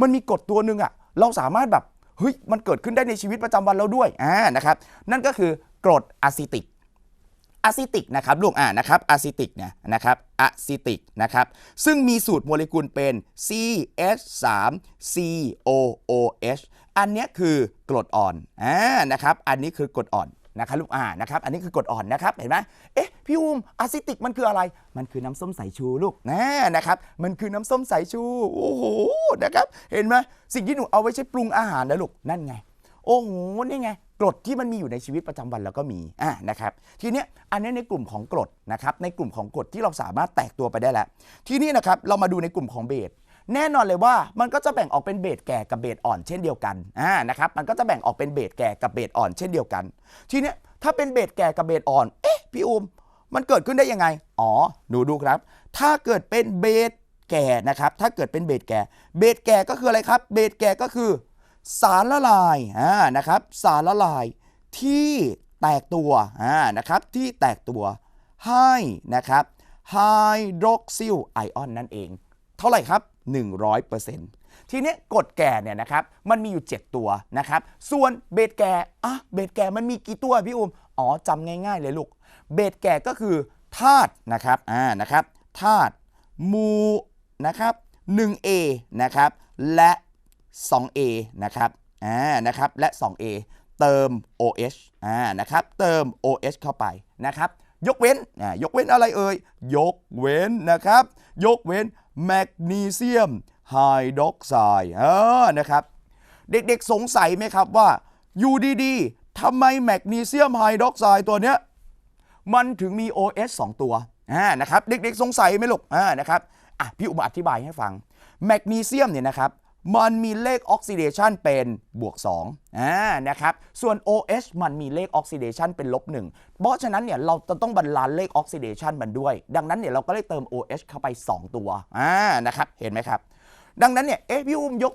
มันมีกฎตัวหนึ่งอะเราสามารถแบบเฮ้ยมันเกิดขึ้นได้ในชีวิตประจำวันเราด้วยอ่านะครับนั่นก็คือกรดอะซิติกอะซิติกนะครับลูกอ่านะครับอะซิติกเนี่ยนะครับอะซิติกนะครับซึ่งมีสูตรโมเลกุลเป็น CH3 COOH อันนี้คือกรดอ่อนอ่านะครับอันนี้คือกรดอ่อน นะครับลูกอ่านะครับ อันนี้คือกรดอ่อนนะครับ เห็นไหมเอ๊ะ พี่อูมอะซิติกมันคืออะไร มันคือน้ำส้มสายชูลูกนะนะครับ มันคือน้ำส้มสายชู โอ้โห นะครับ เห็นไหมสิ่งที่หนูเอาไว้ใช้ปรุงอาหารนะลูก นั่นไง โอ้โห นี่ไงกรดที่มันมีอยู่ในชีวิตประจำวันแล้วก็มีอะนะครับ ทีเนี้ยอันนี้ในกลุ่มของกรดนะครับ ในกลุ่มของกรดที่เราสามารถแตกตัวไปได้แล้ว ทีนี้นะครับ เรามาดูในกลุ่มของเบส แน่นอนเลยว่ามันก็จะแบ่งออกเป็นเบสแก่กับเบสอ่อนเช่นเดียวกันอ่านะครับมันก็จะแบ่งออกเป็นเบสแก่กับเบสอ่อนเช่นเดียวกัน ทีเนี้ยถ้าเป็นเบสแก่กับเบสอ่อนเอ๊ะพี่อูมมันเกิดขึ้นได้ยังไง อ๋อหนูดูครับ ถ้าเกิดเป็นเบสแก่นะครับ ถ้าเกิดเป็นเบสแก่ เบสแก่ก็คืออะไรครับ เบสแก่ก็คือ สารละลายอ่านะครับ สารละลายที่แตกตัวอ่านะครับ ที่แตกตัวให้นะครับไฮดรอกซิลไอออนนั่นเอง เท่าไหร่ครับ 100%ทีเนี้กรดแก่เนี่ยนะครับมันมีอยู่ 7 ตัวนะครับ ส่วนเบสแก่อะเบสแก่มันมีกี่ตัวพี่อุ้มอ๋อจำง่าย ๆ เลยลูก เบสแก่ก็คือธาตุนะครับอ่านะครับธาตุมูนะครับ 1A นะครับและ 2A นะครับอ่านะครับและ 2A เติม OH อ่านะครับเติม OH เข้าไปนะครับยกเว้นอ่ายกเว้นอะไรเอ่ยยกเว้นนะครับ ยกเว้น แมกนีเซียมไฮดรอกไซด์เออนะครับ เด็กๆสงสัยไหมครับว่าอยู่ดีๆทำไมแมกนีเซียมไฮดรอกไซด์ตัวเนี้ยมันถึงมี OS 2 ตัวอ่านะครับ เด็กๆสงสัยไหมลูกอ่านะครับอะพี่อุมอธิบายให้ฟัง แมกนีเซียมเนี่ยนะครับ มันมีเลขออกซิเดชันเป็นบวก2อ่านะครับ ส่วน OH มันมีเลขออกซิเดชันเป็นลบ1เพราะฉะนั้นเนี่ยเราจะต้องบรรลานเลขออกซิเดชันมันด้วย ดังนั้นเนี่ยเราก็เลยเติม OH เข้าไป 2 ตัวอ่านะครับ เห็นไหมครับ ดังนั้นเนี่ยเอ๊ะพี่อุ้มยก